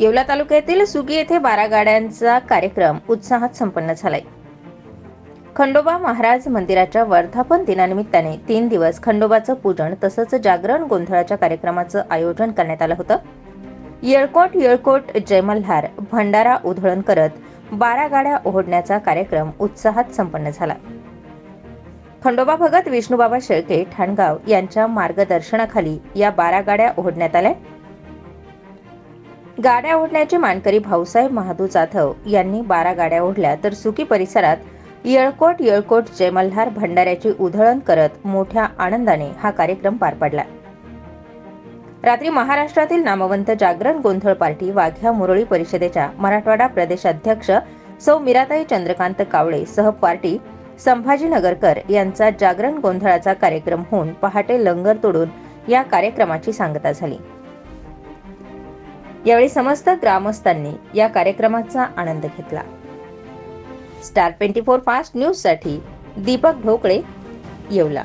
येवला तालुक्यातील सुगी येथे बारा गाड्यांचा कार्यक्रम उत्साहात संपन्न झालाय. खंडोबा महाराज मंदिराच्या वर्धापन दिनानिमित्ताने तीन दिवस खंडोबाचं पूजन तसंच जागरण गोंधळाच्या कार्यक्रमाचं आयोजन करण्यात आलं होतं. येळकोट येळकोट जयमल्हार भंडारा उधळण करत बारा गाड्या ओढण्याचा कार्यक्रम उत्साहात संपन्न झाला. खंडोबा भगत विष्णुबाबा शेळके ठाणगाव यांच्या मार्गदर्शनाखाली या बारा गाड्या ओढण्यात आल्या. गाड्या ओढल्याचे मानकरी भाऊसाहेब महादू जाधव यांनी बारा गाड्या ओढल्या तर सुकी परिसरात येळकोट येळकोट जयमल्हार भंडाऱ्याची उधळण करत मोठ्या आनंदाने हा कार्यक्रम पार पडला. रात्री महाराष्ट्रातील नामवंत जागरण गोंधळ पार्टी वाघ्या मुरळी परिषदेच्या मराठवाडा प्रदेशाध्यक्ष सौ मिराताई चंद्रकांत कावळे सह पार्टी संभाजीनगरकर यांचा जागरण गोंधळाचा कार्यक्रम होऊन पहाटे लंगर तोडून या कार्यक्रमाची सांगता झाली. यावेळी समस्त ग्रामस्थांनी या कार्यक्रमाचा आनंद घेतला. स्टार ट्वेंटी फोर फास्ट न्यूजसाठी दीपक ढोकळे येवला.